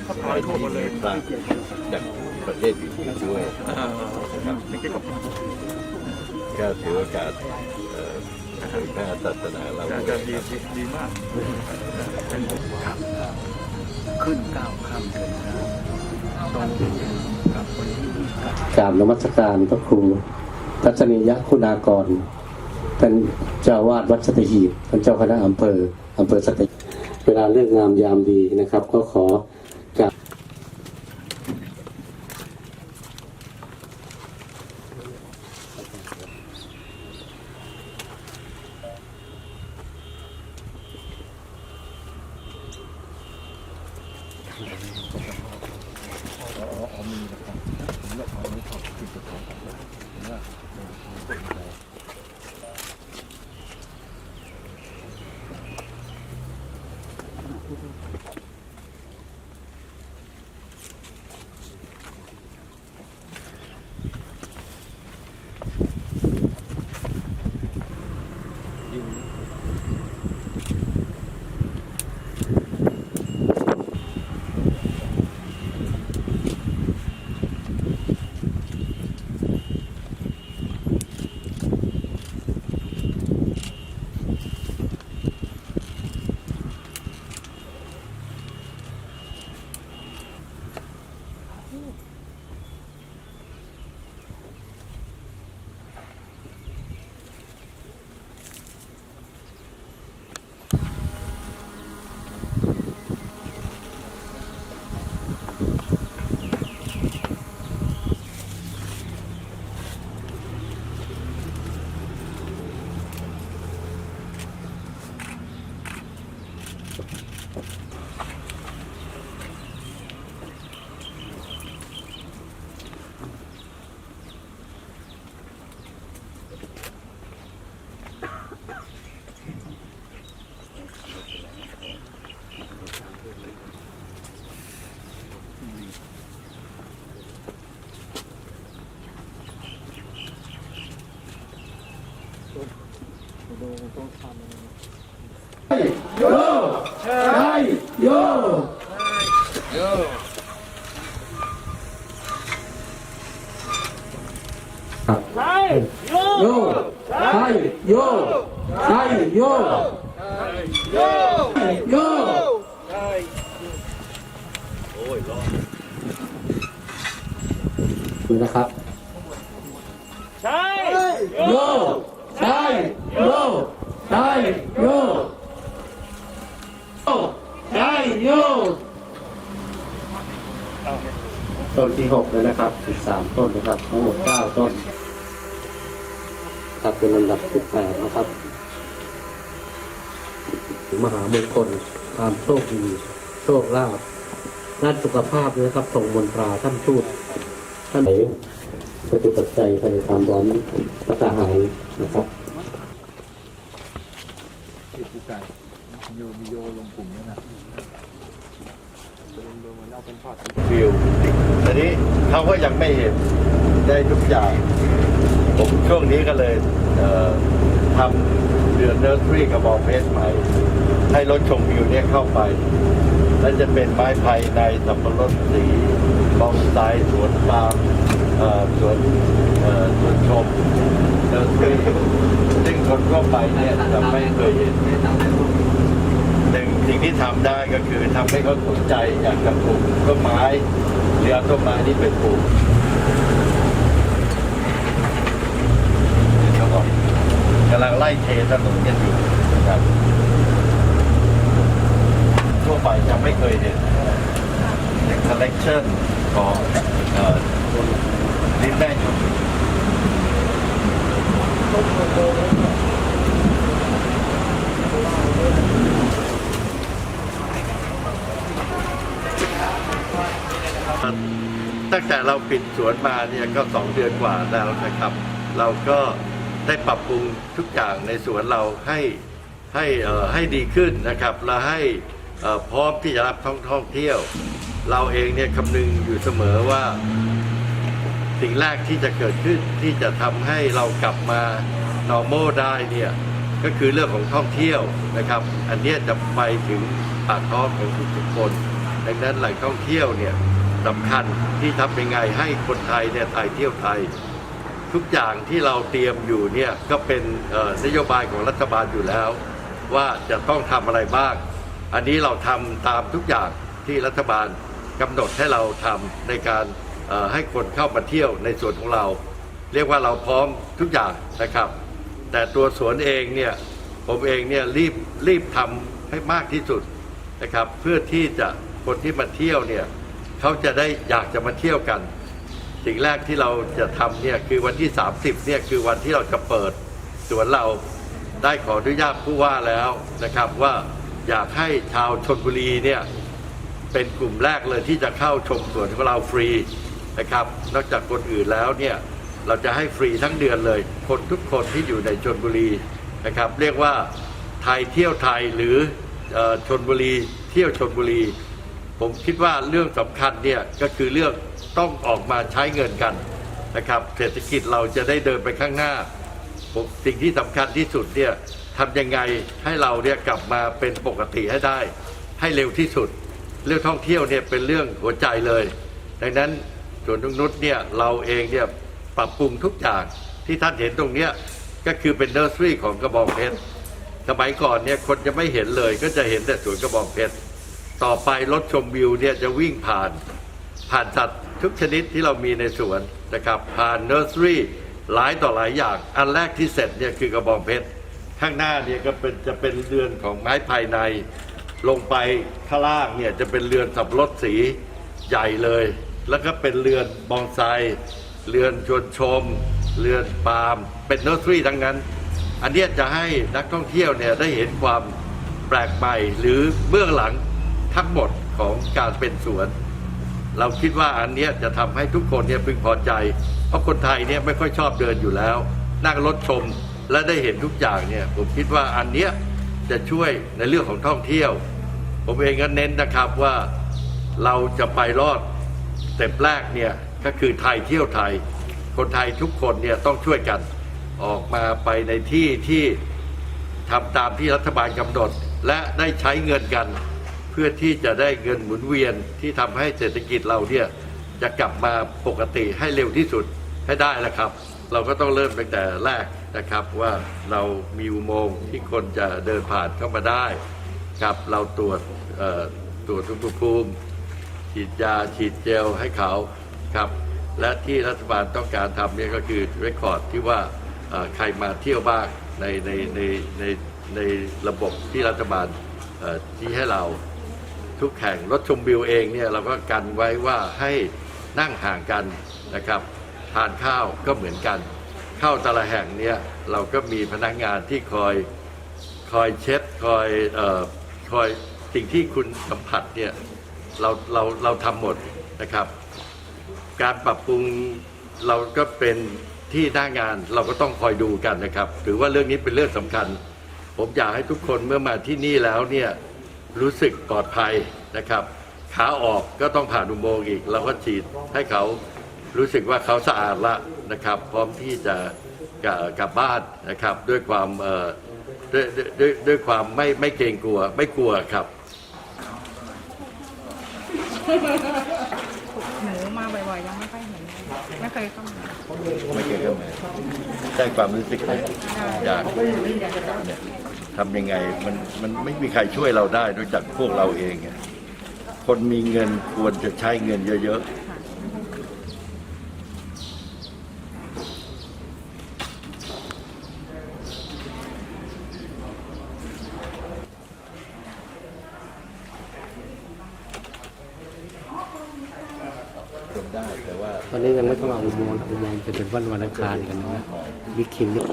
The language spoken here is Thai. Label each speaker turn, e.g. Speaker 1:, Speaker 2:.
Speaker 1: นะ
Speaker 2: คำหมายที่พับร้อยทั่วหมดเลย
Speaker 1: สร้างจากประเทศอื่นๆด้วย
Speaker 2: อ่านะครับนี่ก็
Speaker 1: ถือโอกาสเผยแพร่ศาสนาเรา
Speaker 2: อา
Speaker 1: ด้
Speaker 2: จา
Speaker 1: วย
Speaker 2: รดีดีมาก
Speaker 3: ขึ้นก้าวข้ามเดินน้ำตรงกับคนที่ก
Speaker 4: ราบนมัสการพระครูทัศนียคุณากรเป็นเจ้าวาดวัดสัตหีบเป็นเจ้าคณะอำเภออำเภอสัตหีบเวลาเลือกงามยามดีนะครับ ก็ขอ Thank you. โยใช่โยใช่โยโยโยดูนะครับ
Speaker 2: ใช่
Speaker 4: โยใช่โย ใช่โยโยใช่โยต้นที่หกแล้วนะครับสิบสามต้นนะครับทั้งหมดเก้าต้น ครับเป็นลำดับที่แปดนะครับ มหามงคลความโชคดีโชคลาภด้านสุขภาพด้วยนะครับส่งมนตราท่านทูตท่านไหนปฏิบัติใจภายในความร้อนประสาหายนะครับ
Speaker 3: ที่ผู้การโยมีโยลงกลุ่มด้วยนะ
Speaker 1: ฟิลทีนี้เขาก็ยังไม่เห็นได้ทุกอย่าง ผมช่วงนี้ก็เลยเทำเดือนเนอร์ทรีกับบอลเพสใหม่ ให้รถชมวิวเนี่ยเข้าไปและจะเป็นไม้ไผ่ในสับปะรดสีบองไซสวนปาล์ม สวนสวนชมเนอร์ทรีซึ่งคนทั่วไปเนี่ยจะไม่เคยเห็นหนึ่งสิ่งที่ทำได้ก็คือทำให้เขาสนใจอยากจะปลูกต้นไม้หรือต้นไม้นี้ไปปลูกกกำลังไล่เทถนนกันอยู่นะครับทั่วไปจะไม่เคยเห็นในคอลเลกชันของ ตั้งแต่เราปิดสวนมาเนี่ยก็สองเดือนกว่าแล้วนะครับ เราก็ได้ปรับปรุงทุกอย่างในสวนเราให้ให้ให้ดีขึ้นนะครับ และให้พร้อมที่จะรับท่องท่องเที่ยว เราเองเนี่ยคำนึงอยู่เสมอว่า สิ่งแรกที่จะเกิดขึ้นที่จะทำให้เรากลับมา normal ได้เนี่ยก็คือเรื่องของท่องเที่ยวนะครับ อันนี้จะไปถึงปากท้องของทุกๆคน ดังนั้นแหล่งท่องเที่ยวเนี่ยสำคัญที่ทำยังไงให้คนไทยเนี่ยไทยเที่ยวไทย ทุกอย่างที่เราเตรียมอยู่เนี่ยก็เป็นนโยบายของรัฐบาลอยู่แล้ว ว่าจะต้องทำอะไรบ้าง อันนี้เราทำตามทุกอย่างที่รัฐบาลกำหนดให้เราทำในการ ให้คนเข้ามาเที่ยวในสวนของเรา เรียกว่าเราพร้อมทุกอย่างนะครับ แต่ตัวสวนเองเนี่ยผมเองเนี่ยรีบรีบทำให้มากที่สุดนะครับ เพื่อที่จะคนที่มาเที่ยวเนี่ยเขาจะได้อยากจะมาเที่ยวกัน สิ่งแรกที่เราจะทำเนี่ยคือวันที่ 30เนี่ยคือวันที่เราจะเปิดสวนเราได้ขออนุญาตผู้ว่าแล้วนะครับว่าอยากให้ชาวชนบุรีเนี่ยเป็นกลุ่มแรกเลยที่จะเข้าชมสวนของเราฟรี นะครับ นอกจากคนอื่นแล้วเนี่ยเราจะให้ฟรีทั้งเดือนเลย คนทุกคนที่อยู่ในชนบุรีนะครับ เรียกว่าไทยเที่ยวไทยหรืออชนบุรีเที่ยวชนบุรี ผมคิดว่าเรื่องสำคัญเนี่ยก็คือเรื่องต้องออกมาใช้เงินกันนะครับเศรษฐกิจเราจะได้เดินไปข้างหน้าผมสิ่งที่สำคัญที่สุดเนี่ยทำยังไงให้เราเนี่ยกลับมาเป็นปกติให้ได้ ให้เร็วที่สุด เรื่องท่องเที่ยวเนี่ยเป็นเรื่องหัวใจเลย ดังนั้น วนนงนุษเนี่ยเราเองเนี่ยปรับปรุงทุกอย่างที่ท่านเห็นตรงเนี้ยก็คือเป็นเนอร์สรีของกระบองเพชรสมัยก่อนเนี่ยคนจะไม่เห็นเลยก็จะเห็นแต่สวนกระบองเพชรต่อไปรถชมวิวเนี่ยจะวิ่งผ่าน ผ่านสัตว์ทุกชนิดที่เรามีในสวนนะครับ ผ่านเนอร์สรีหลายต่อหลายอย่าง อันแรกที่เสร็จเนี่ยคือกระบองเพชรข้างหน้าเนี่ยก็เป็นจะเป็นเรือนของไม้ภายใน ลงไปข้างล่างเนี่ยจะเป็นเรือนสับรถสีใหญ่เลย แล้วก็เป็นเรือนบอนไซ เรือนชวนชม เรือนปาล์ม เป็นเนอร์สรี่ทั้งนั้น อันเนี้ยจะให้นักท่องเที่ยวเนี่ยได้เห็นความแปลกใหม่หรือเบื้องหลังทั้งหมดของการเป็นสวน เราคิดว่าอันเนี้ยจะทำให้ทุกคนเนี่ยพึงพอใจ เพราะคนไทยเนี่ยไม่ค่อยชอบเดินอยู่แล้ว นั่งรถชมและได้เห็นทุกอย่างเนี่ยผมคิดว่าอันเนี้ยจะช่วยในเรื่องของท่องเที่ยว ผมเองก็เน้นนะครับว่าเราจะไปรอด เต็ปแรกเนี่ยก็คือไทยเที่ยวไทย คนไทยทุกคนเนี่ยต้องช่วยกันออกมาไปในที่ที่ทำตามที่รัฐบาลกำหนด และได้ใช้เงินกัน เพื่อที่จะได้เงินหมุนเวียนที่ทำให้เศรษฐกิจเราเนี่ยจะกลับมาปกติให้เร็วที่สุดให้ได้แล้วครับ เราก็ต้องเริ่มตั้งแต่แรกนะครับว่าเรามีอุโมงค์ที่คนจะเดินผ่านเข้ามาได้ครับเราตรวจตรวจอุณหภูมิ ฉีดยาฉีดเจลให้เขาครับและที่รัฐบาลต้องการทำเนี่ยก็คือเรคคอร์ดที่ว่าใครมาเที่ยวบ้างในในในในในระบบที่รัฐบาลที่ให้เราทุกแห่งรถชมวิวเองเนี่ยเราก็กันไว้ว่าให้นั่งห่างกันนะครับทานข้าวก็เหมือนกัน เข้าแต่ละแห่งเนี่ยเราก็มีพนักงานที่คอยคอยเช็ดคอยออคอยสิ่งที่คุณสัมผัสเนี่ย เราเราเราทำหมดนะครับ การปรับปรุงเราก็เป็นที่หน้างานเราก็ต้องคอยดูกันนะครับ ถือว่าเรื่องนี้เป็นเรื่องสำคัญ ผมอยากให้ทุกคนเมื่อมาที่นี่แล้วเนี่ยรู้สึกปลอดภัยนะครับ ขาออกก็ต้องผ่านอุโมงค์อีกเราก็ฉีดให้เขารู้สึกว่าเขาสะอาดละนะครับ พร้อมที่จะกลับกลับบ้านนะครับ ด้วยความเอ่อด้วยด้วยด้วยด้วยความไม่ไม่เกรงกลัวไม่กลัวครับ
Speaker 5: หนูมาบ่อยๆยังไม่ค่อยเห็นไม่เคยเข้ามา
Speaker 1: ไม่เกี่ยวกับใช่ความรู้สึกไหมอยากเนี่ยทำยังไงมันมันไม่มีใครช่วยเราได้นอกจากพวกเราเองไงคนมีเงินควรจะใช้เงินเยอะๆ ทำได้แต่ว่า
Speaker 4: ตอนนี้ยังไม่ต้องเอาอุโมงค์อุโมงค์จะเป็นวันวันอังคารกันนะวิคิงนี่